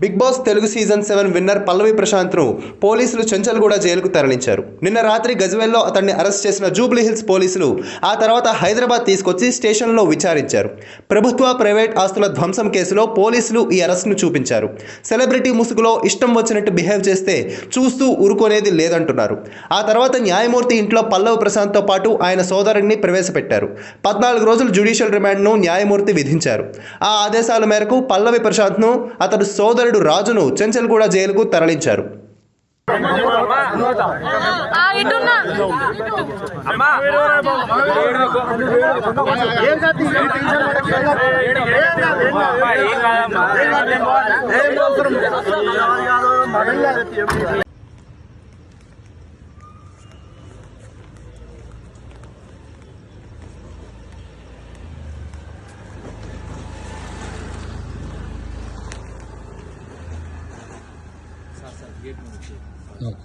Bigg Boss Telugu season seven winner Pallavi ప్రశాంత్ను పోలీసులు చెంచల్గూడ జైలుకు తరలించారు. నిన్న రాత్రి గజ్వేల్లో అతన్ని అరెస్ట్ చేసిన జూబ్లీ హిల్స్ పోలీసులు ఆ తర్వాత హైదరాబాద్ తీసుకొచ్చి స్టేషన్లో విచారించారు. ప్రభుత్వ ప్రైవేట్ ఆస్తుల ధ్వంసం కేసులో పోలీసులు ఈ అరెస్ట్ను చూపించారు. సెలబ్రిటీ ముసుగులో ఇష్టం వచ్చినట్టు బిహేవ్ చేస్తే చూస్తూ ఊరుకునేది లేదంటున్నారు. ఆ తర్వాత న్యాయమూర్తి ఇంట్లో పల్లవి ప్రశాంత్తో పాటు ఆయన సోదరుడిని ప్రవేశపెట్టారు. పద్నాలుగు రోజులు జ్యుడిషియల్ రిమాండ్ను న్యాయమూర్తి విధించారు. ఆ ఆదేశాల మేరకు పల్లవి ప్రశాంత్ను అతడు సోదరుడు రాజును చెంచల్గూడ జైలుకు తరలించారు. ఆ Yok.